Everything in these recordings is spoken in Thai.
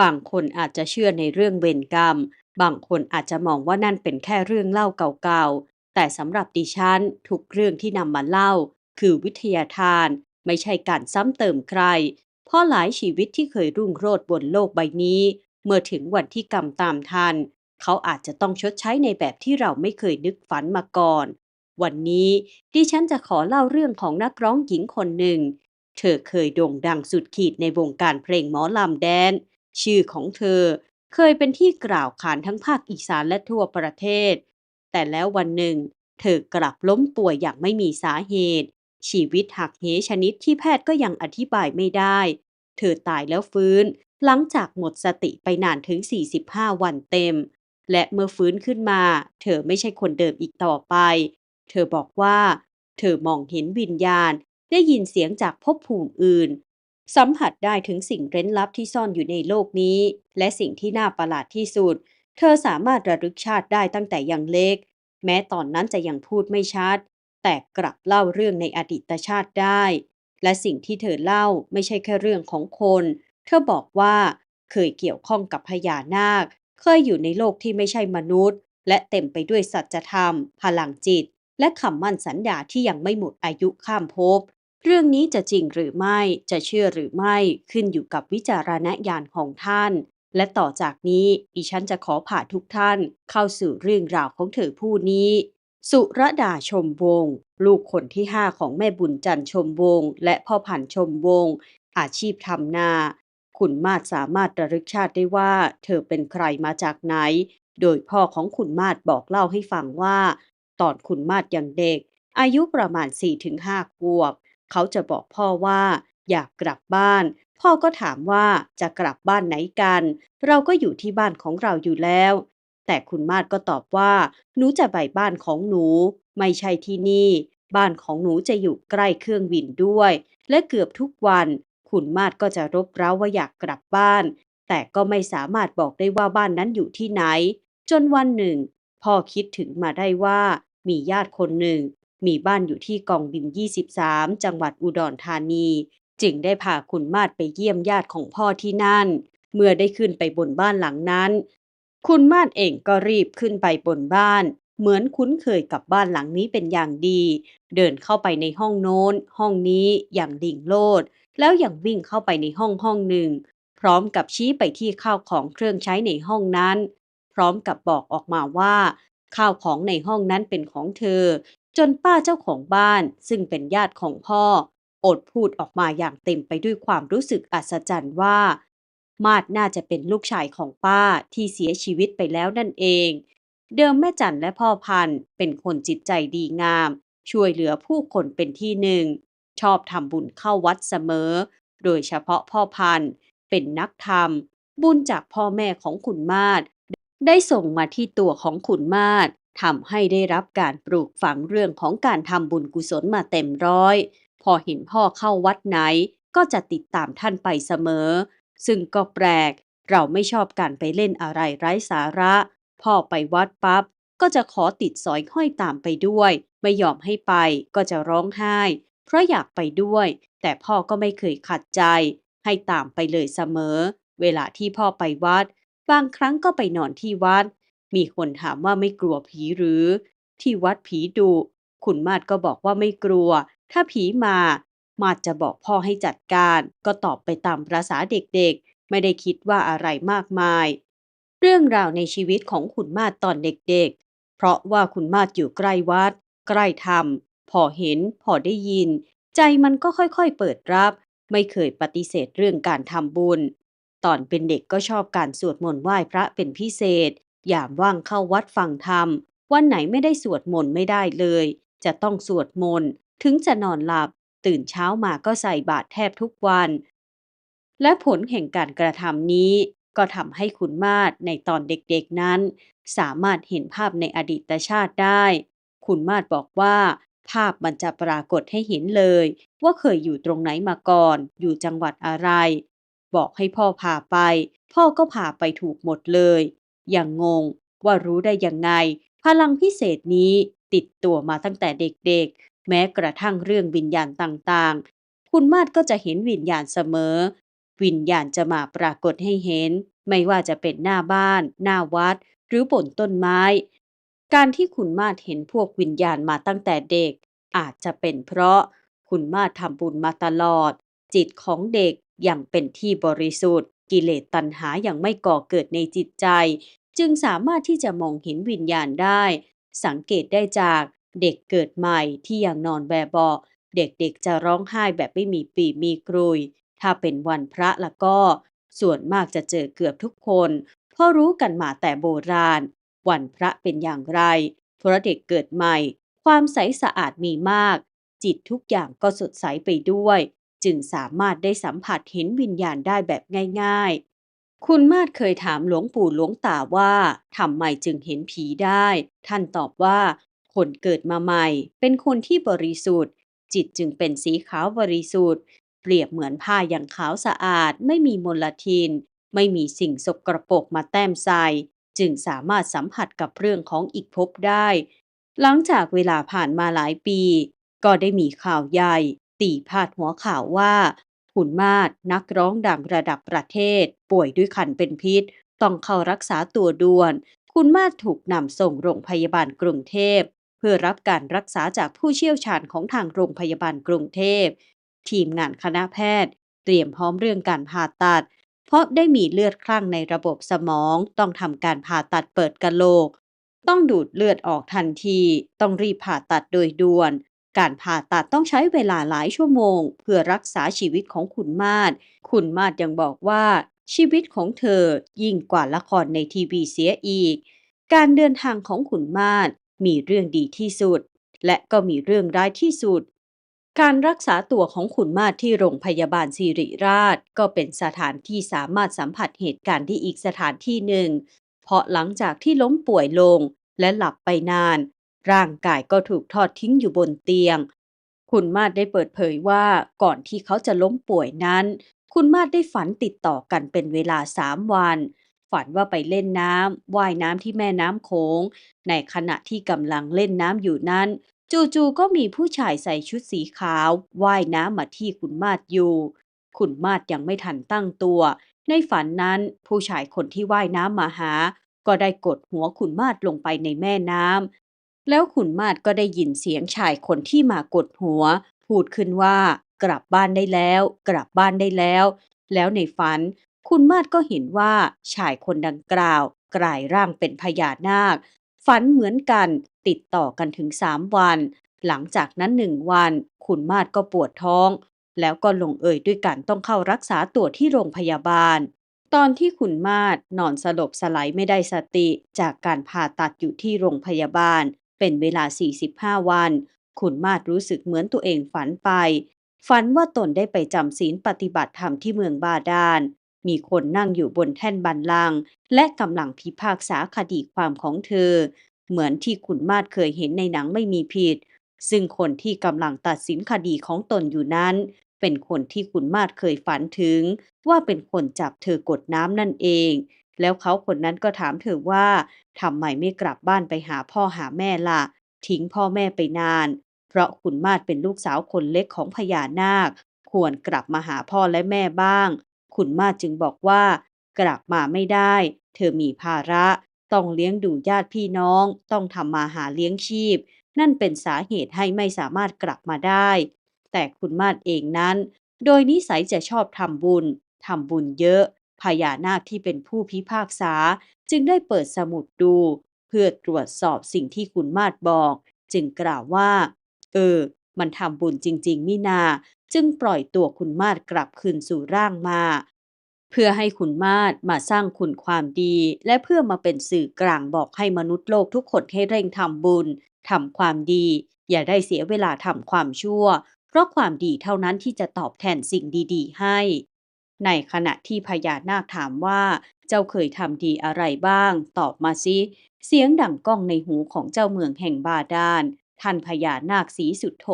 บางคนอาจจะเชื่อในเรื่องเวรกรรม บางคนอาจจะมองว่านั่นเป็นแค่เรื่องเล่าเก่าๆ แต่สำหรับดิฉันทุกเรื่องที่นำมาเล่า คือวิทยาทาน ไม่ใช่การซ้ำเติมใคร เพราะหลายชีวิตที่เคยรุ่งโรจน์บนโลกใบนี้ เมื่อถึงวันที่กรรมตามทัน เขาอาจจะต้องชดใช้ในแบบที่เราไม่เคยนึกฝันมาก่อน วันนี้ดิฉันจะขอเล่าเรื่องของนักร้องหญิงคนหนึ่ง เธอเคยโด่งดังสุดขีดในวงการเพลงหมอลำแดน ชื่อของเธอเคยเป็นที่กล่าวขานทั้งภาคอีสานและทั่วประเทศ แต่แล้ววันหนึ่ง เธอกลับล้มป่วยอย่างไม่มีสาเหตุ ชีวิตหักเหชนิดที่แพทย์ก็ยังอธิบายไม่ได้ เธอตายแล้วฟื้น หลังจากหมดสติไปนานถึง 45 วันเต็ม และเมื่อฟื้นขึ้นมา เธอไม่ใช่คนเดิมอีกต่อไป เธอบอกว่า เธอมองเห็นวิญญาณ ได้ยินเสียงจากภพภูมิอื่น สัมผัสได้ถึงสิ่งเร้นลับที่ซ่อนอยู่ในโลกนี้ และสิ่งที่น่าประหลาดที่สุด เธอสามารถระลึกชาติได้ตั้งแต่ยังเล็ก แม้ตอนนั้นจะยังพูดไม่ชัด แต่กลับเล่าเรื่องในอดีตชาติได้ และสิ่งที่เธอเล่าไม่ใช่แค่เรื่องของคน เธอบอกว่าเคยเกี่ยวข้องกับพญานาค เคยอยู่ในโลกที่ไม่ใช่มนุษย์ และเต็มไปด้วยสัจธรรม พลังจิต และคำมั่นสัญญาที่ยังไม่หมดอายุข้ามภพ เรื่องนี้จะจริงหรือไม่จะเชื่อหรือไม่ขึ้นอยู่กับวิจารณญาณของท่าน และต่อจากนี้ดิฉันจะขอพาทุกท่านเข้าสู่เรื่องราวของเธอผู้นี้ สุรดาชมวงศ์ลูกคนที่ห้าของแม่บุญจันทร์ชมวงศ์และพ่อพันชมวงศ์อาชีพทำนาขุนมาศสามารถระลึกชาติได้ว่า เธอเป็นใครมาจากไหน โดยพ่อของขุนมาศบอกเล่าให้ฟังว่า ตอนขุนมาศยังเด็ก อายุประมาณ 4-5ขวบ เขาจะบอกพ่อว่า อยากกลับบ้าน พ่อก็ถามว่าจะกลับบ้านไหนกัน เราก็อยู่ที่บ้านของเราอยู่แล้ว แต่คุณมาศก็ตอบว่า หนูจะไปบ้านของหนู ไม่ใช่ที่นี่ บ้านของหนูจะอยู่ใกล้เครื่องบินด้วย และเกือบทุกวัน คุณมาศก็จะรบเร้าว่าอยากกลับบ้าน แต่ก็ไม่สามารถบอกได้ว่าบ้านนั้นอยู่ที่ไหน จนวันหนึ่งพ่อคิดถึงมาได้ว่ามีญาติคนหนึ่ง มีบ้านอยู่ที่กองบิน 23 จังหวัดอุดรธานี จึงได้พาคุณมาศไปเยี่ยมญาติของพ่อที่นั่น เมื่อได้ขึ้นไปบนบ้านหลังนั้น คุณมาศเองก็รีบขึ้นไปบนบ้าน เหมือนคุ้นเคยกับบ้านหลังนี้เป็นอย่างดี เดินเข้าไปในห้องโน้น ห้องนี้อย่างดิ่งโลด แล้วอยังวิ่งเข้าไปในห้องห้องหนึ่ง พร้อมกับชี้ไปที่ข้าวของเครื่องใช้ในห้องนั้น พร้อมกับบอกออกมาว่าข้าวของในห้องนั้นเป็นของเธอ จนป้าเจ้าของบ้านซึ่งเป็นญาติของพ่อ อดพูดออกมาอย่างเต็มไปด้วยความรู้สึกอัศจรรย์ว่า มาดน่าจะเป็นลูกชายของป้าที่เสียชีวิตไปแล้วนั่นเอง เดิมแม่จันและพ่อพันเป็นคนจิตใจดีงาม ช่วยเหลือผู้คนเป็นที่หนึ่ง ชอบทำบุญเข้าวัดเสมอ โดยเฉพาะพ่อพันเป็นนักธรรม บุญจากพ่อแม่ของขุนมาศได้ส่งมาที่ตัวของขุนมาศ ทำให้ได้รับการปลูกฝังเรื่องของการทำบุญกุศลมาเต็มร้อย พอเห็นพ่อเข้าวัดไหน ก็จะติดตามท่านไปเสมอ ซึ่งก็แปลก เราไม่ชอบการไปเล่นอะไรไร้สาระ พ่อไปวัดปั๊บก็จะขอติดสอยห้อยตามไปด้วย ไม่ยอมให้ไปก็จะร้องไห้ เพราะอยากไปด้วย แต่พ่อก็ไม่เคยขัดใจ ให้ตามไปเลยเสมอ เวลาที่พ่อไปวัด บางครั้งก็ไปนอนที่วัด มีคนถามว่าไม่กลัวผีหรือ ที่วัดผีดุขุนมาศก็บอกว่าไม่กลัว ถ้าผีมา มาศจะบอกพ่อให้จัดการ ก็ตอบไปตามประษาเด็กๆ ไม่ได้คิดว่าอะไรมากมาย เรื่องราวในชีวิตของขุนมาศตอนเด็กๆ เพราะว่าขุนมาศอยู่ใกล้วัด ใกล้ธรรม พอเห็น พอได้ยิน ใจมันก็ค่อยๆเปิดรับ ไม่เคยปฏิเสธเรื่องการทำบุญ ตอนเป็นเด็กก็ชอบการสวดมนต์ไหว้พระเป็นพิเศษ ยามว่างเข้าวัดฟังธรรม วันไหนไม่ได้สวดมนต์ไม่ได้เลย จะต้องสวดมนต์ ถึงจะนอนหลับ ตื่นเช้ามาก็ใส่บาตรแทบทุกวัน และผลแห่งการกระทำนี้ ก็ทำให้ขุนมาศในตอนเด็กๆนั้น สามารถเห็นภาพในอดีตชาติได้ขุนมาศบอกว่าภาพมันจะปรากฏให้เห็นเลย ว่าเคยอยู่ตรงไหนมาก่อน อยู่จังหวัดอะไร บอกให้พ่อพาไป พ่อก็พาไปถูกหมดเลย อย่างงงว่ารู้ได้ยังไง พลังพิเศษนี้ติดตัวมาตั้งแต่เด็กๆ แม้กระทั่งเรื่องวิญญาณต่างๆ คุณมาศก็จะเห็นวิญญาณเสมอ วิญญาณจะมาปรากฏให้เห็น ไม่ว่าจะเป็นหน้าบ้าน หน้าวัด หรือบนต้นไม้ การที่คุณมาศเห็นพวกวิญญาณมาตั้งแต่เด็ก อาจจะเป็นเพราะคุณมาศทำบุญมาตลอด จิตของเด็กยังเป็นที่บริสุทธิ์ กิเลสตัณหาอยังไม่ก่อเกิดในจิตใจ จึงสามารถที่จะมองเห็นวิญญาณได้ สังเกตได้จากเด็กเกิดใหม่ที่ยังนอนแบบเบาเด็กๆจะร้องไห้แบบไม่มีปีมีกรุย ถ้าเป็นวันพระละก็ ส่วนมากจะเจอเกือบทุกคนเพราะรู้กันมาแต่โบราณ วันพระเป็นอย่างไรเพราะเด็กเกิดใหม่ ความใสสะอาดมีมาก จิตทุกอย่างก็สดใสไปด้วย จึงสามารถได้สัมผัสเห็นวิญญาณได้แบบง่าย ๆ คุณมาศเคยถามหลวงปู่หลวงตาว่าทำไมจึงเห็นผีได้ ท่านตอบว่า คนเกิดมาใหม่ เป็นคนที่บริสุทธิ์ จิตจึงเป็นสีขาวบริสุทธิ์ เปรียบเหมือนผ้าอย่างขาวสะอาด ไม่มีมลทิน ไม่มีสิ่งสกรปรกมาแต้มใส่จึงสามารถสัมผัสกับเรื่องของอีกภพได้ หลังจากเวลาผ่านมาหลายปี ก็ได้มีข่าวใหญ่ ตีพาดหัวข่าวว่าคุณมาศนักร้องดังระดับประเทศ ป่วยด้วยคันเป็นพิษ ต้องเข้ารักษาตัวด่วน คุณมาศถูกนำส่งโรงพยาบาลกรุงเทพ เพื่อรับการรักษาจากผู้เชี่ยวชาญของทางโรงพยาบาลกรุงเทพ ทีมงานคณะแพทย์ เตรียมพร้อมเรื่องการผ่าตัด เพราะได้มีเลือดคลั่งในระบบสมอง ต้องทำการผ่าตัดเปิดกะโหลก ต้องดูดเลือดออกทันที ต้องรีบผ่าตัดโดยด่วน การผ่าตัดต้องใช้เวลาหลายชั่วโมง เพื่อรักษาชีวิตของคุณมาศคุณมาศยังบอกว่า ชีวิตของเธอยิ่งกว่าละครในทีวีเสียอีก การเดินทางของคุณมาศมีเรื่องดีที่สุด และก็มีเรื่องร้ายที่สุด การรักษาตัวของคุณมาศที่โรงพยาบาลสิริราช ก็เป็นสถานที่สามารถสัมผัสเหตุการณ์ที่อีกสถานที่หนึ่ง เพราะหลังจากที่ล้มป่วยลงและหลับไปนาน ร่างกายก็ถูกทอดทิ้งอยู่บนเตียง คุณมาศได้เปิดเผยว่าก่อนที่เขาจะล้มป่วยนั้น คุณมาศได้ฝันติดต่อกันเป็นเวลาสามวัน ฝันว่าไปเล่นน้ำว่ายน้ำที่แม่น้ำโขง ในขณะที่กำลังเล่นน้ำอยู่นั้น จู่ๆก็มีผู้ชายใส่ชุดสีขาวว่ายน้ำมาที่คุณมาศอยู่ คุณมาศยังไม่ทันตั้งตัว ในฝันนั้นผู้ชายคนที่ว่ายน้ำมาหาก็ได้กดหัวคุณมาศลงไปในแม่น้ำ แล้วคุณมาศก็ได้ยินเสียงชายคนที่มากดหัว พูดขึ้นว่า กลับบ้านได้แล้ว กลับบ้านได้แล้ว แล้วในฝัน คุณมาศก็เห็นว่าชายคนดังกล่าว กลายร่างเป็นพญานาค ฝันเหมือนกันติดต่อกันถึงสามวัน หลังจากนั้นหนึ่งวัน คุณมาศก็ปวดท้อง แล้วก็ลงเอยด้วยการต้องเข้ารักษาตัวที่โรงพยาบาลตอนที่คุณมาศนอนสลบสลายไม่ได้สติจากการผ่าตัดอยู่ที่โรงพยาบาล เป็นเวลา 45 วัน คุณมาศรู้สึกเหมือนตัวเองฝันไป ฝันว่าตนได้ไปจำศีลปฏิบัติธรรมที่เมืองบาดาล มีคนนั่งอยู่บนแท่นบันลัง และกำลังพิพากษาคดีความของเธอ เหมือนที่คุณมาศเคยเห็นในหนังไม่มีผิด ซึ่งคนที่กำลังตัดสินคดีของตนอยู่นั้น เป็นคนที่คุณมาศเคยฝันถึง ว่าเป็นคนจับเธอกดน้ำนั่นเอง แล้วเขาคนนั้นก็ถามเธอว่าทำไมไม่กลับบ้านไปหาพ่อหาแม่ล่ะ ทิ้งพ่อแม่ไปนาน เพราะคุณมาศเป็นลูกสาวคนเล็กของพญานาค ควรกลับมาหาพ่อและแม่บ้างคุณมาศจึงบอกว่า กลับมาไม่ได้ เธอมีภาระ ต้องเลี้ยงดูญาติพี่น้อง ต้องทำมาหาเลี้ยงชีพ นั่นเป็นสาเหตุให้ไม่สามารถกลับมาได้ แต่คุณมาศเองนั้น โดยนิสัยจะชอบทำบุญทำบุญเยอะ พญานาคที่เป็นผู้พิพากษา จึงได้เปิดสมุดดู เพื่อตรวจสอบสิ่งที่คุณมาศบอก จึงกล่าวว่า เออ มันทำบุญจริงๆมินา จึงปล่อยตัวคุณมาศกลับคืนสู่ร่างมา เพื่อให้คุณมาศมาสร้างคุณความดี และเพื่อมาเป็นสื่อกลางบอกให้มนุษย์โลกทุกคนให้เร่งทำบุญทำความดี อย่าได้เสียเวลาทำความชั่ว เพราะความดีเท่านั้นที่จะตอบแทนสิ่งดี ๆ ให้ ในขณะที่พญานาคถามว่า เจ้าเคยทำดีอะไรบ้าง ตอบมาสิ เสียงดังก้องในหูของเจ้าเมืองแห่งบาดาล ท่านพญานาคสีสุดโท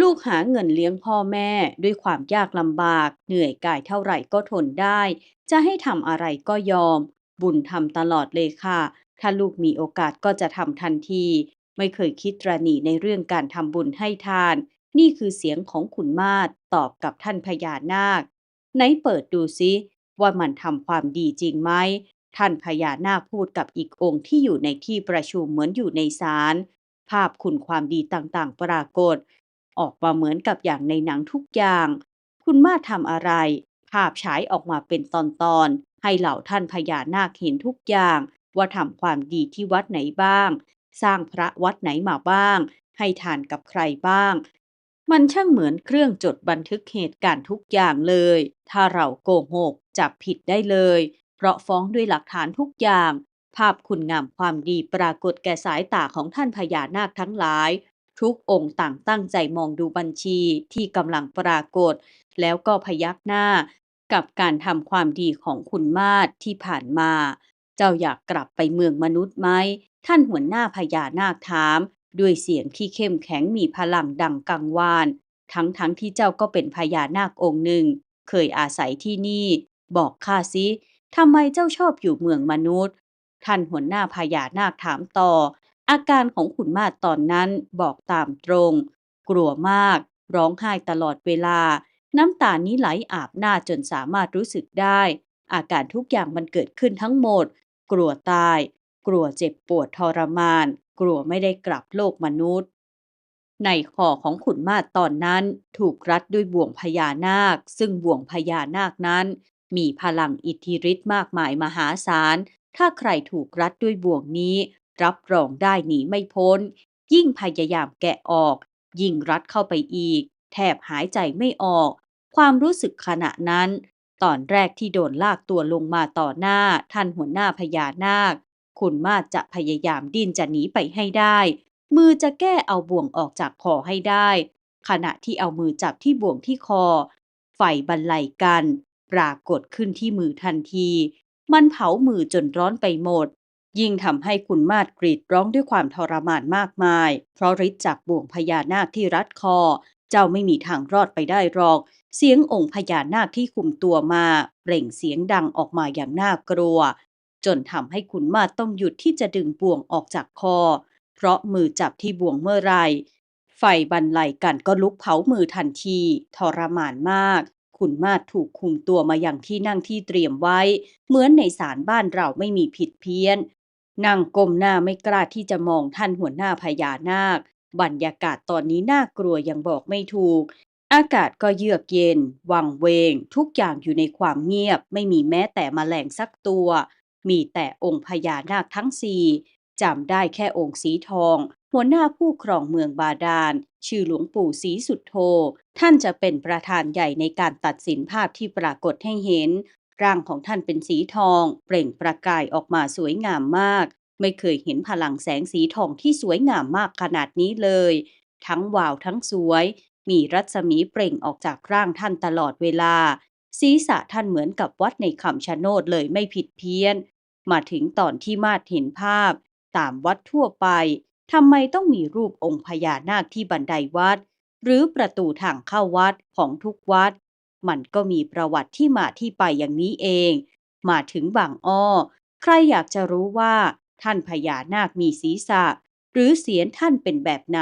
ลูกหาเงินเลี้ยงพ่อแม่ด้วยความยากลำบาก เหนื่อยกายเท่าไหร่ก็ทนได้ จะให้ทำอะไรก็ยอม บุญทำตลอดเลยค่ะ ถ้าลูกมีโอกาสก็จะทำทันที ไม่เคยคิดตระหนี่ในเรื่องการทำบุญให้ทาน นี่คือเสียงของขุนมาศตอบกับท่านพญานาค ไหนเปิดดูซิ ว่ามันทำความดีจริงไหม ท่านพญานาคพูดกับอีกองค์ที่อยู่ในที่ประชุมเหมือนอยู่ในศาล ภาพคุณความดีต่างๆ ปรากฏ ออกมาเหมือนกับอย่างในหนังทุกอย่าง คุณมาทำอะไร ภาพฉายออกมาเป็นตอนๆ ให้เหล่าท่านพญานาคเห็นทุกอย่าง ว่าทำความดีที่วัดไหนบ้าง สร้างพระวัดไหนมาบ้าง ให้ทานกับใครบ้าง มันช่างเหมือนเครื่องจดบันทึกเหตุการณ์ทุกอย่างเลย ถ้าเราโกหกจับผิดได้เลย เพราะฟ้องด้วยหลักฐานทุกอย่าง ภาพคุณงามความดีปรากฏแก่สายตาของท่านพญานาคทั้งหลาย ทุกองค์ต่างตั้งใจมองดูบัญชีที่กำลังปรากฏ แล้วก็พยักหน้า กับการทำความดีของคุณมาศที่ผ่านมา เจ้าอยากกลับไปเมืองมนุษย์ไหม ท่านหัวหน้าพญานาคถาม ด้วยเสียงที่เข้มแข็งมีพลังดังกังวาน ทั้งๆทที่เจ้าก็เป็นพญานาคองค์หนึ่ง เคยอาศัยที่นี่ บอกข้าสิทำไมเจ้าชอบอยู่เมืองมนุษย์ ท่านหัวหน้าพญานาคถามต่อ อาการของขุนมาศตอนนั้นบอกตามตรง กลัวมาก ร้องไห้ตลอดเวลา น้ำตานี้ไหลอาบหน้าจนสามารถรู้สึกได้ อาการทุกอย่างมันเกิดขึ้นทั้งหมด กลัวตาย กลัวเจ็บปวดทรมาน กลัวไม่ได้กลับโลกมนุษย์ ในคอของขุนมาศตอนนั้นถูกรัดด้วยบ่วงพญานาค ซึ่งบ่วงพญานาคนั้น มีพลังอิทธิฤทธิ์มากมายมหาศาล ถ้าใครถูกรัดด้วยบ่วงนี้ รับรองได้หนีไม่พ้น ยิ่งพยายามแกะออก ยิ่งรัดเข้าไปอีก แทบหายใจไม่ออก ความรู้สึกขณะนั้น ตอนแรกที่โดนลากตัวลงมาต่อหน้าท่านหัวหน้าพญานาค คุณมาจะพยายามดิ้นจะหนีไปให้ได้ มือจะแก้เอาบ่วงออกจากคอให้ได้ ขณะที่เอามือจับที่บ่วงที่คอ ไฟบรรลัยกัน ปรากฏขึ้นที่มือทันที มันเผามือจนร้อนไปหมด ยิ่งทำให้คุณมาศกรีดร้องด้วยความทรมานมากมาย เพราะฤทธิ์จากบ่วงพญานาคที่รัดคอ เจ้าไม่มีทางรอดไปได้หรอก เสียงองค์พญานาคที่คุมตัวมาเปล่งเสียงดังออกมาอย่างน่ากลัว จนทำให้คุณมาต้องหยุดที่จะดึงบ่วงออกจากคอ เพราะมือจับที่บ่วงเมื่อไร ไฟบรรลัยกันก็ลุกเผามือทันที ทรมานมากคุณมาถูกคุมตัวมาอย่างที่นั่งที่เตรียมไว้ เหมือนในศาลบ้านเราไม่มีผิดเพี้ยนนั่งก้มหน้าไม่กล้าที่จะมองท่านหัวหน้าพญานาค บรรยากาศตอนนี้น่ากลัวยังบอกไม่ถูก อากาศก็เยือกเย็น วังเวง ทุกอย่างอยู่ในความเงียบ ไม่มีแม้แต่แมลงสักตัว มีแต่องค์พญานาคทั้งสี่จำได้แค่องค์สีทอง หัวหน้าผู้ครองเมืองบาดาล ชื่อหลวงปู่ศรีสุดโท ท่านจะเป็นประธานใหญ่ในการตัดสินภาพที่ปรากฏให้เห็น ร่างของท่านเป็นสีทอง เปล่งประกายออกมาสวยงามมาก ไม่เคยเห็นพลังแสงสีทองที่สวยงามมากขนาดนี้เลย ทั้งวาวทั้งสวย มีรัศมีเปล่งออกจากร่างท่านตลอดเวลาศีรษะท่านเหมือนกับวัดในคำชะโนดเลยไม่ผิดเพี้ยน มาถึงตอนที่มาดเห็นภาพ ตามวัดทั่วไปทำไมต้องมีรูปองค์พญานาคที่บันไดวัด หรือประตูทางเข้าวัดของทุกวัด มันก็มีประวัติที่มาที่ไปอย่างนี้เอง มาถึงบางอ้อ ใครอยากจะรู้ว่า ท่านพญานาคมีศีรษะ หรือเสียนท่านเป็นแบบไหน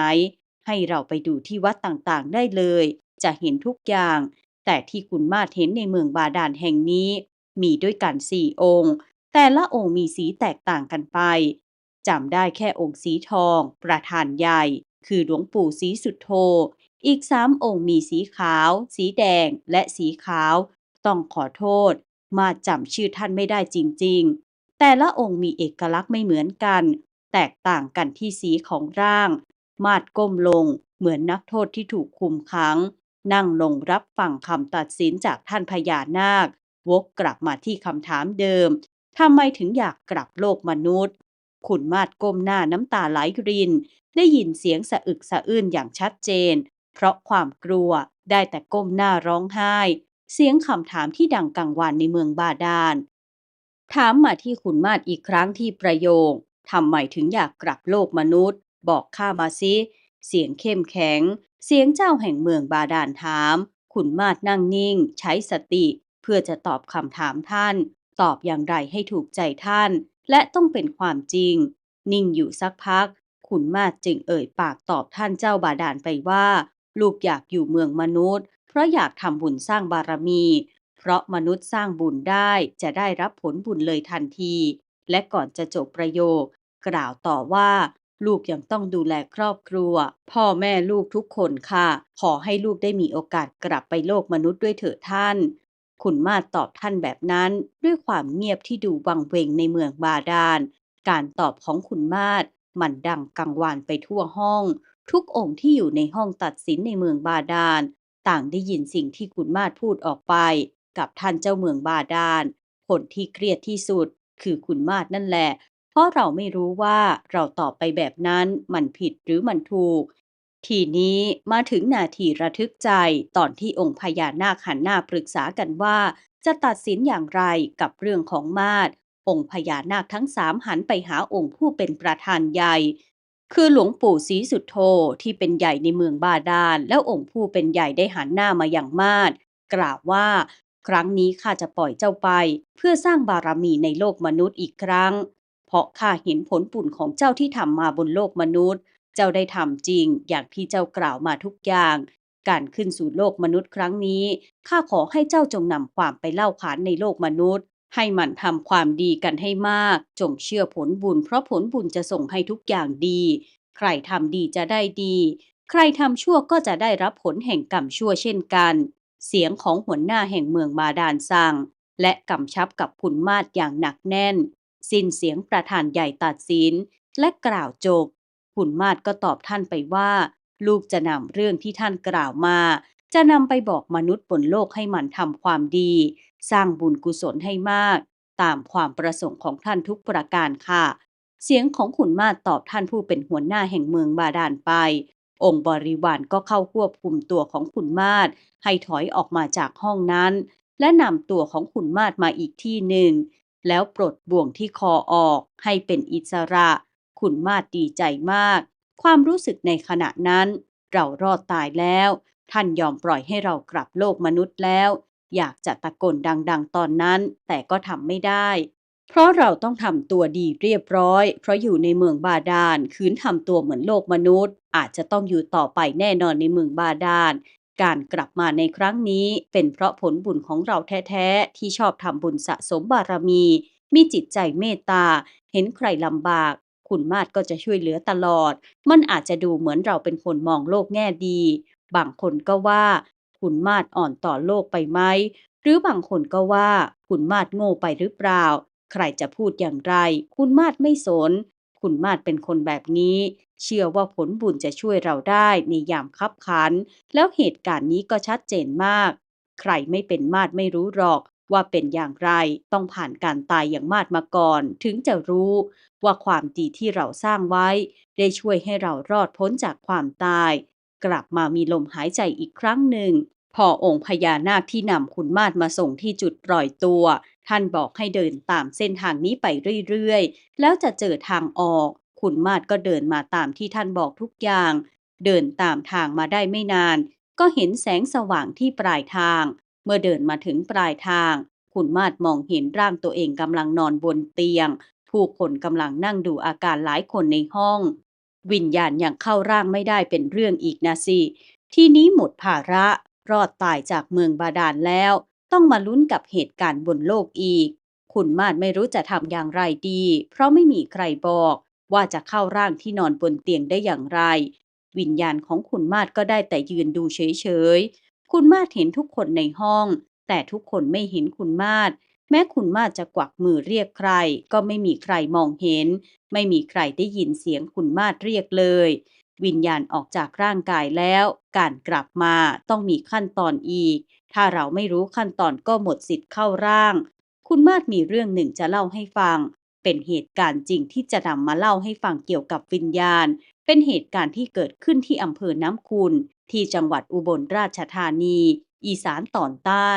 ให้เราไปดูที่วัดต่างๆได้เลย จะเห็นทุกอย่าง แต่ที่คุณมาเห็นในเมืองบาดาลแห่งนี้ มีด้วยกันสี่องค์ แต่ละองค์มีสีแตกต่างกันไปจำได้แค่องค์สีทอง ประธานใหญ่ คือหลวงปู่ศรีสุดโท อีกสามองค์มีสีขาว สีแดง และสีขาว ต้องขอโทษ มาจำชื่อท่านไม่ได้จริง ๆ แต่ละองค์มีเอกลักษณ์ไม่เหมือนกัน แตกต่างกันที่สีของร่าง มาดก้มลง เหมือนนักโทษที่ถูกคุมขัง นั่งลงรับฟังคำตัดสินจากท่านพญานาค วกกลับมาที่คำถามเดิม ทำไมถึงอยากกลับโลกมนุษย์ ขุนมาดก้มหน้าน้ำตาไหลริน ได้ยินเสียงสะอึกสะอื้นอย่างชัดเจน เพราะความกลัวได้แต่ก้มหน้าร้องไห้ เสียงคำถามที่ดังกังวานในเมืองบาดาล ถามมาที่ขุนมาศอีกครั้งที่ประโยคทำไมถึงอยากกลับโลกมนุษย์ บอกข้ามาสิเสียงเข้มแข็ง เสียงเจ้าแห่งเมืองบาดาลถาม ขุนมาศนั่งนิ่ง ใช้สติ เพื่อจะตอบคำถามท่าน ตอบอย่างไรให้ถูกใจท่าน และต้องเป็นความจริง นิ่งอยู่สักพัก ขุนมาจึงเอ่ยปากตอบท่านเจ้าบาดาลไปว่า ลูกอยากอยู่เมืองมนุษย์ เพราะอยากทำบุญสร้างบารมี เพราะมนุษย์สร้างบุญได้จะได้รับผลบุญเลยทันที และก่อนจะจบประโยค กล่าวต่อว่าลูกยังต้องดูแลครอบครัว พ่อแม่ลูกทุกคนค่ะ ขอให้ลูกได้มีโอกาสกลับไปโลกมนุษย์ด้วยเถิดท่าน คุณมาตอบท่านแบบนั้นด้วยความเงียบที่ดูวังเวงในเมืองบาดาล การตอบของคุณมาศมันดังกังวานไปทั่วห้อง ทุกองค์ที่อยู่ในห้องตัดสินในเมืองบาดาล ต่างได้ยินสิ่งที่คุณมาศพูดออกไป กับท่านเจ้าเมืองบาดาลคนที่เครียดที่สุด คือคุณมาศนั่นแหละ เพราะเราไม่รู้ว่าเราตอบไปแบบนั้นมันผิดหรือมันถูก ทีนี้มาถึงนาทีระทึกใจตอนที่องค์พญานาคหันหน้าปรึกษากันว่า จะตัดสินอย่างไรกับเรื่องของมาศองค์พญานาคทั้งสามหันไปหาองค์ผู้เป็นประธานใหญ่ คือหลวงปู่ศรีสุดโธที่เป็นใหญ่ในเมืองบาดาลแล้วองค์ผู้เป็นใหญ่ได้หันหน้ามาอย่างมาศกล่าวว่า ครั้งนี้ข้าจะปล่อยเจ้าไป เพื่อสร้างบารมีในโลกมนุษย์อีกครั้ง เพราะข้าเห็นผลบุญของเจ้าที่ทำมาบนโลกมนุษย์ เจ้าได้ทำจริงอย่างที่เจ้ากล่าวมาทุกอย่าง การขึ้นสู่โลกมนุษย์ครั้งนี้ ข้าขอให้เจ้าจงนำความไปเล่าขานในโลกมนุษย์ ให้มันทำความดีกันให้มาก จงเชื่อผลบุญ เพราะผลบุญจะส่งให้ทุกอย่างดี ใครทำดีจะได้ดี ใครทำชั่วก็จะได้รับผลแห่งกรรมชั่วเช่นกัน เสียงของหัวหน้าแห่งเมืองบาดาลสั่งและกำชับกับคุณมาศอย่างหนักแน่น สิ้นเสียงประธานใหญ่ตัดสิน และกล่าวจบ คุณมาศก็ตอบท่านไปว่า ลูกจะนำเรื่องที่ท่านกล่าวมา จะนำไปบอกมนุษย์บนโลกให้มันทำความดี สร้างบุญกุศลให้มาก ตามความประสงค์ของท่านทุกประการค่ะ เสียงของขุนมาศตอบท่านผู้เป็นหัวหน้าแห่งเมืองบาดาลไป องค์บริวารก็เข้าควบคุมตัวของขุนมาศให้ถอยออกมาจากห้องนั้น และนำตัวของขุนมาศมาอีกที่หนึ่งแล้วปลดบ่วงที่คอออกให้เป็นอิสระ ขุนมาศดีใจมาก ความรู้สึกในขณะนั้น เรารอดตายแล้ว ท่านยอมปล่อยให้เรากลับโลกมนุษย์แล้ว อยากจะตะโกนดัง ๆ ตอนนั้น แต่ก็ทำไม่ได้ เพราะเราต้องทำตัวดีเรียบร้อย เพราะอยู่ในเมืองบาดาลคืนทำตัวเหมือนโลกมนุษย์ อาจจะต้องอยู่ต่อไปแน่นอนในเมืองบาดาลการกลับมาในครั้งนี้เป็นเพราะผลบุญของเราแท้ๆ ที่ชอบทำบุญสะสมบารมี มีจิตใจเมตตา เห็นใครลำบาก คุณมาศก็จะช่วยเหลือตลอด มันอาจจะดูเหมือนเราเป็นคนมองโลกแง่ดี บางคนก็ว่า คุณมาศอ่อนต่อโลกไปไหม หรือบางคนก็ว่า คุณมาศโง่ไปหรือเปล่า ใครจะพูดอย่างไร คุณมาศไม่สน คุณมาศเป็นคนแบบนี้ เชื่อว่าผลบุญจะช่วยเราได้ในยามคับขัน แล้วเหตุการณ์นี้ก็ชัดเจนมาก ใครไม่เป็นมาศไม่รู้หรอก ว่าเป็นอย่างไรต้องผ่านการตายอย่างมาศมาก่อน ถึงจะรู้ว่าความดีที่เราสร้างไว้ ได้ช่วยให้เรารอดพ้นจากความตาย กลับมามีลมหายใจอีกครั้งหนึ่งพอองค์พญานาคที่นำคุณมาศมาส่งที่จุดปล่อยตัว ท่านบอกให้เดินตามเส้นทางนี้ไปเรื่อยๆ แล้วจะเจอทางออก คุณมาศก็เดินมาตามที่ท่านบอกทุกอย่าง เดินตามทางมาได้ไม่นาน ก็เห็นแสงสว่างที่ปลายทาง เมื่อเดินมาถึงปลายทาง คุณมาศมองเห็นร่างตัวเองกำลังนอนบนเตียง ผู้คนกำลังนั่งดูอาการหลายคนในห้อง วิญญาณยังเข้าร่างไม่ได้เป็นเรื่องอีกนะสิ ที่นี้หมดภาระ รอดตายจากเมืองบาดาลแล้ว ต้องมาลุ้นกับเหตุการณ์บนโลกอีก คุณมาศไม่รู้จะทำอย่างไรดี เพราะไม่มีใครบอก ว่าจะเข้าร่างที่นอนบนเตียงได้อย่างไรวิญญาณของคุณมาศก็ได้แต่ยืนดูเฉย คุณมาศเห็นทุกคนในห้อง แต่ทุกคนไม่เห็นคุณมาศแม้คุณมาศจะกวักมือเรียกใคร ก็ไม่มีใครมองเห็น ไม่มีใครได้ยินเสียงคุณมาศเรียกเลย วิญญาณออกจากร่างกายแล้ว การกลับมาต้องมีขั้นตอนอีก ถ้าเราไม่รู้ขั้นตอนก็หมดสิทธิ์เข้าร่าง คุณมาศมีเรื่องหนึ่งจะเล่าให้ฟัง เป็นเหตุการณ์จริงที่จะนำมาเล่าให้ฟังเกี่ยวกับวิญญาณ เป็นเหตุการณ์ที่เกิดขึ้นที่อำเภอน้ำคุณ ที่จังหวัดอุบลราชธานี อีสานตอนใต้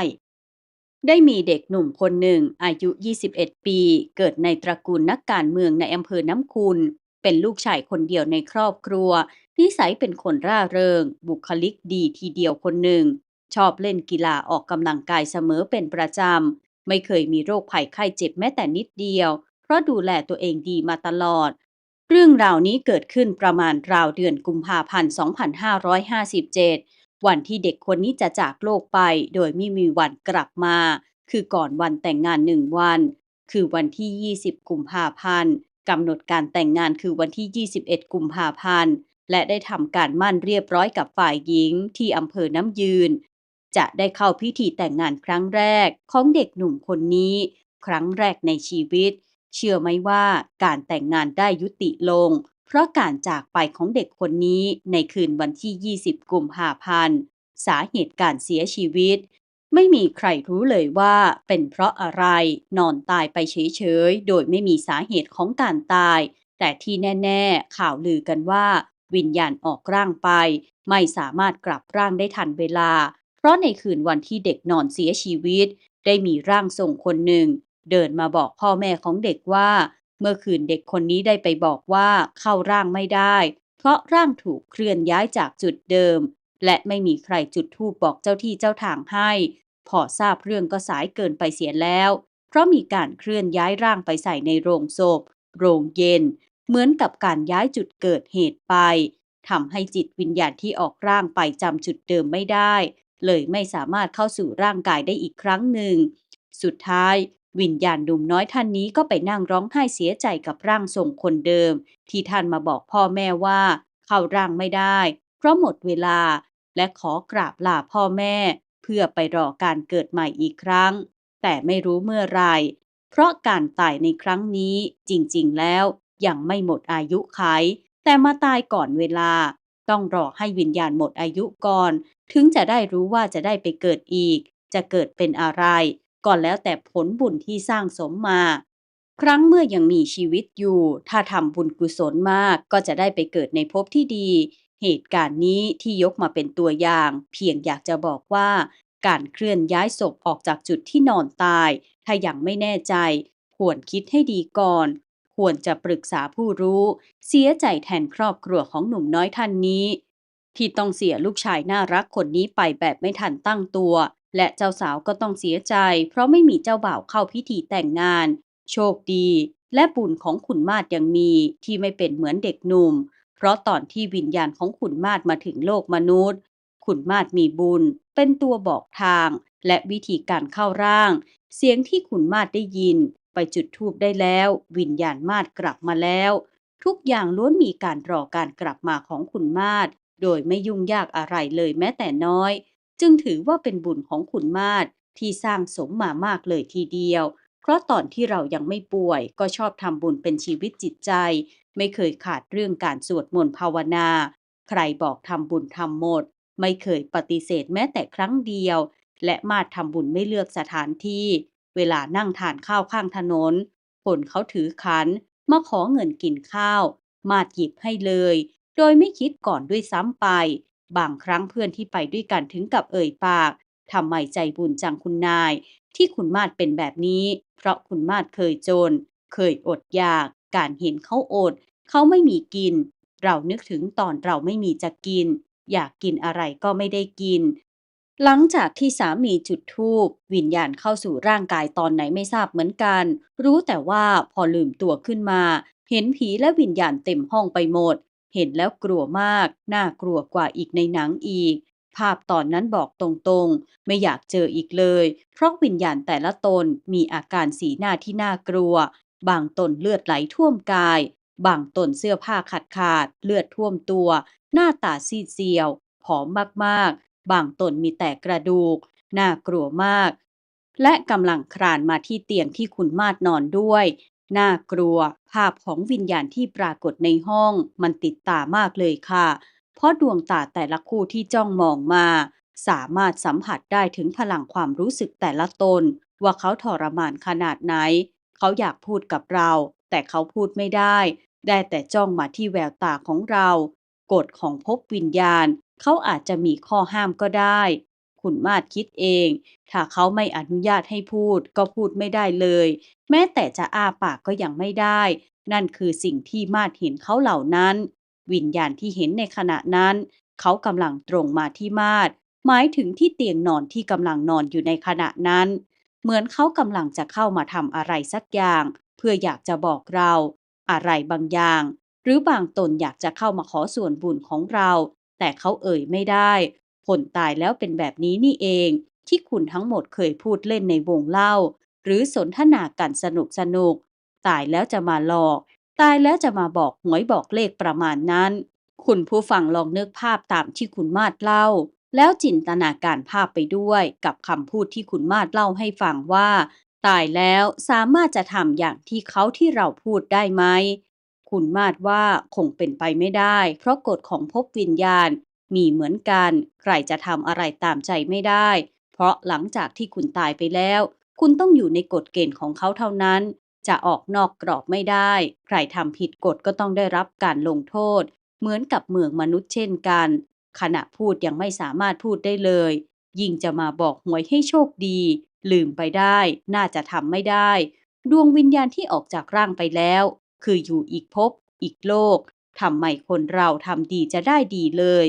ได้มีเด็กหนุ่มคนหนึ่งอายุ 21 ปี เกิดในตระกูลนักการเมืองในอำเภอน้ำคุณ เป็นลูกชายคนเดียวในครอบครัว นิสัยเป็นคนร่าเริง บุคลิกดีทีเดียวคนหนึ่ง ชอบเล่นกีฬาออกกำลังกายเสมอเป็นประจำไม่เคยมีโรคภัยไข้เจ็บแม้แต่นิดเดียว เพราะดูแลตัวเองดีมาตลอด เรื่องราวนี้เกิดขึ้นประมาณราวเดือนกุมภาพันธ์ 2557 วันที่เด็กคนนี้จะจากโลกไปโดยไม่มีวันกลับมา คือก่อนวันแต่งงานหนึ่งวัน คือวันที่ 20 กุมภาพันธ์กำหนดการแต่งงานคือวันที่ 21 กุมภาพันธ์ และได้ทำการมั่นเรียบร้อยกับฝ่ายหญิงที่อำเภอน้ำยืน จะได้เข้าพิธีแต่งงานครั้งแรกของเด็กหนุ่มคนนี้ ครั้งแรกในชีวิต เชื่อไหมว่าการแต่งงานได้ยุติลง เพราะการจากไปของเด็กคนนี้ในคืนวันที่ 20 กุมภาพันธ์ สาเหตุการเสียชีวิต ไม่มีใครรู้เลยว่าเป็นเพราะอะไรนอนตายไปเฉยๆ โดยไม่มีสาเหตุของการตาย แต่ที่แน่ๆ ข่าวลือกันว่า วิญญาณออกร่างไป ไม่สามารถกลับร่างได้ทันเวลา เพราะในคืนวันที่เด็กนอนเสียชีวิต ได้มีร่างทรงคนหนึ่ง เดินมาบอกพ่อแม่ของเด็กว่า เมื่อคืนเด็กคนนี้ได้ไปบอกว่าเข้าร่างไม่ได้ เพราะร่างถูกเคลื่อนย้ายจากจุดเดิม และไม่มีใครจุดธูปบอกเจ้าที่เจ้าทางให้ พอทราบเรื่องก็สายเกินไปเสียแล้ว เพราะมีการเคลื่อนย้ายร่างไปใส่ในโรงศพ โรงเย็น เหมือนกับการย้ายจุดเกิดเหตุไปทำให้จิตวิญญาณที่ออกร่างไปจำจุดเดิมไม่ได้ เลยไม่สามารถเข้าสู่ร่างกายได้อีกครั้งหนึ่ง สุดท้าย วิญญาณหนุ่มน้อยท่านนี้ก็ไปนั่งร้องไห้เสียใจกับร่างทรงคนเดิม ที่ท่านมาบอกพ่อแม่ว่า เข้าร่างไม่ได้ เพราะหมดเวลา และขอกราบลาพ่อแม่ เพื่อไปรอการเกิดใหม่อีกครั้ง แต่ไม่รู้เมื่อไรเพราะการตายในครั้งนี้จริงๆแล้วยังไม่หมดอายุไข แต่มาตายก่อนเวลา ต้องรอให้วิญญาณหมดอายุก่อน ถึงจะได้รู้ว่าจะได้ไปเกิดอีก จะเกิดเป็นอะไร ก็แล้วแต่ผลบุญที่สร้างสมมา ครั้งเมื่อยังมีชีวิตอยู่ ถ้าทำบุญกุศลมากก็จะได้ไปเกิดในภพที่ดี เหตุการณ์นี้ที่ยกมาเป็นตัวอย่าง เพียงอยากจะบอกว่าการเคลื่อนย้ายศพออกจากจุดที่นอนตาย ถ้ายังไม่แน่ใจ ควรคิดให้ดีก่อน ควรจะปรึกษาผู้รู้ เสียใจแทนครอบครัวของหนุ่มน้อยท่านนี้ ที่ต้องเสียลูกชายน่ารักคนนี้ไปแบบไม่ทันตั้งตัว และเจ้าสาวก็ต้องเสียใจ เพราะไม่มีเจ้าบ่าวเข้าพิธีแต่งงาน โชคดี และบุญของขุนมาศยังมีที่ไม่เป็นเหมือนเด็กหนุ่ม เพราะตอนที่วิญญาณของขุนมาศมาถึงโลกมนุษย์ ขุนมาศมีบุญ เป็นตัวบอกทาง และวิธีการเข้าร่าง เสียงที่ขุนมาศได้ยิน ไปจุดธูปได้แล้ว วิญญาณมาศกลับมาแล้ว ทุกอย่างล้วนมีการรอการกลับมาของขุนมาศโดยไม่ยุ่งยากอะไรเลยแม้แต่น้อย จึงถือว่าเป็นบุญของขุนมาศที่สร้างสมมามากเลยทีเดียว เพราะตอนที่เรายังไม่ป่วย ก็ชอบทำบุญเป็นชีวิตจิตใจ ไม่เคยขาดเรื่องการสวดมนต์ภาวนา ใครบอกทำบุญทำหมด ไม่เคยปฏิเสธแม้แต่ครั้งเดียว และมาทำบุญไม่เลือกสถานที่ เวลานั่งทานข้าวข้างถนนคนเขาถือขันมาขอเงินกินข้าว มาดหยิบให้เลย โดยไม่คิดก่อนด้วยซ้ำไป บางครั้งเพื่อนที่ไปด้วยกันถึงกับเอ่ยปากทำไมใจบุญจังคุณนาย ที่คุณมาดเป็นแบบนี้ เพราะคุณมาดเคยจน เคยอดอยาก การเห็นเขาอด เขาไม่มีกิน เรานึกถึงตอนเราไม่มีจะกิน อยากกินอะไรก็ไม่ได้กิน หลังจากที่สามีจุดธูปวิญญาณเข้าสู่ร่างกายตอนไหนไม่ทราบเหมือนกัน รู้แต่ว่าพอลืมตัวขึ้นมา เห็นผีและวิญญาณเต็มห้องไปหมด เห็นแล้วกลัวมาก น่ากลัวกว่าอีกในหนังอีก ภาพตอนนั้นบอกตรงๆ ไม่อยากเจออีกเลย เพราะวิญญาณแต่ละตนมีอาการสีหน้าที่น่ากลัว บางตนเลือดไหลท่วมกาย บางตนเสื้อผ้าขาดขาด เลือดท่วมตัว หน้าตาซีดเซียวผอมมากๆ บางตนมีแต่กระดูก น่ากลัวมาก และกำลังคลานมาที่เตียงที่คุณมาดนอนด้วย น่ากลัว ภาพของวิญญาณที่ปรากฏในห้อง มันติดตามากเลยค่ะ เพราะดวงตาแต่ละคู่ที่จ้องมองมา สามารถสัมผัสได้ถึงพลังความรู้สึกแต่ละตน ว่าเขาทรมานขนาดไหน เขาอยากพูดกับเรา แต่เขาพูดไม่ได้ ได้แต่จ้องมาที่แววตาของเรากฎของภพวิญญาณ เขาอาจจะมีข้อห้ามก็ได้ คุณมาดคิดเอง ถ้าเขาไม่อนุญาตให้พูดก็พูดไม่ได้เลย แม้แต่จะอ้าปากก็ยังไม่ได้ นั่นคือสิ่งที่มาดเห็นเขาเหล่านั้น วิญญาณที่เห็นในขณะนั้น เขากำลังตรงมาที่มาดหมายถึงที่เตียงนอนที่กำลังนอนอยู่ในขณะนั้น เหมือนเขากำลังจะเข้ามาทำอะไรสักอย่าง เพื่ออยากจะบอกเรา อะไรบางอย่าง หรือบางตนอยากจะเข้ามาขอส่วนบุญของเรา แต่เขาเอ่ยไม่ได้ ผลตายแล้วเป็นแบบนี้นี่เอง ที่คุณทั้งหมดเคยพูดเล่นในวงเล่า หรือสนทนากันสนุกสนุก ตายแล้วจะมาหลอก ตายแล้วจะมาบอกหวยบอกเลขประมาณนั้น คุณผู้ฟังลองนึกภาพตามที่คุณมาดเล่า แล้วจินตนาการภาพไปด้วยกับคำพูดที่คุณมาดเล่าให้ฟังว่า ตายแล้วสามารถจะทำอย่างที่เขาที่เราพูดได้ไหมคุณมาดว่าคงเป็นไปไม่ได้ เพราะกฎของภพวิญญาณมีเหมือนกัน ใครจะทำอะไรตามใจไม่ได้ เพราะหลังจากที่คุณตายไปแล้ว คุณต้องอยู่ในกฎเกณฑ์ของเขาเท่านั้น จะออกนอกกรอบไม่ได้ ใครทำผิดกฎก็ต้องได้รับการลงโทษ เหมือนกับเมืองมนุษย์เช่นกัน ขณะพูดยังไม่สามารถพูดได้เลย ยิ่งจะมาบอกหวยให้โชคดี ลืมไปได้ น่าจะทำไม่ได้ ดวงวิญญาณที่ออกจากร่างไปแล้ว คืออยู่อีกภพอีกโลกทำไมคนเราทำดีจะได้ดีเลย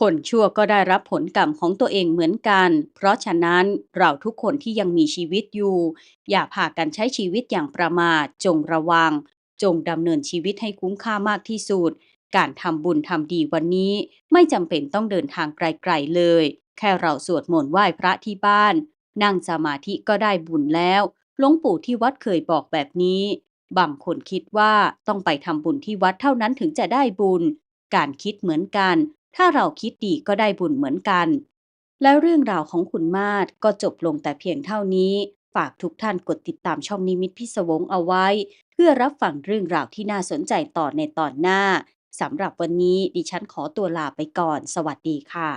คนชั่วก็ได้รับผลกรรมของตัวเองเหมือนกัน เพราะฉะนั้นเราทุกคนที่ยังมีชีวิตอยู่ อย่าพากันใช้ชีวิตอย่างประมาทจงระวัง จงดำเนินชีวิตให้คุ้มค่ามากที่สุด การทำบุญทำดีวันนี้ ไม่จำเป็นต้องเดินทางไกลๆเลย แค่เราสวดมนต์ไหว้พระที่บ้าน นั่งสมาธิก็ได้บุญแล้วหลวงปู่ที่วัดเคยบอกแบบนี้ บางคนคิดว่าต้องไปทำบุญที่วัดเท่านั้นถึงจะได้บุญ การคิดเหมือนกัน ถ้าเราคิดดีก็ได้บุญเหมือนกัน และเรื่องราวของคุณมาศก็จบลงแต่เพียงเท่านี้ ฝากทุกท่านกดติดตามช่องนิมิตพิศวงเอาไว้ เพื่อรับฟังเรื่องราวที่น่าสนใจต่อในตอนหน้าสำหรับวันนี้ดิฉันขอตัวลาไปก่อน สวัสดีค่ะ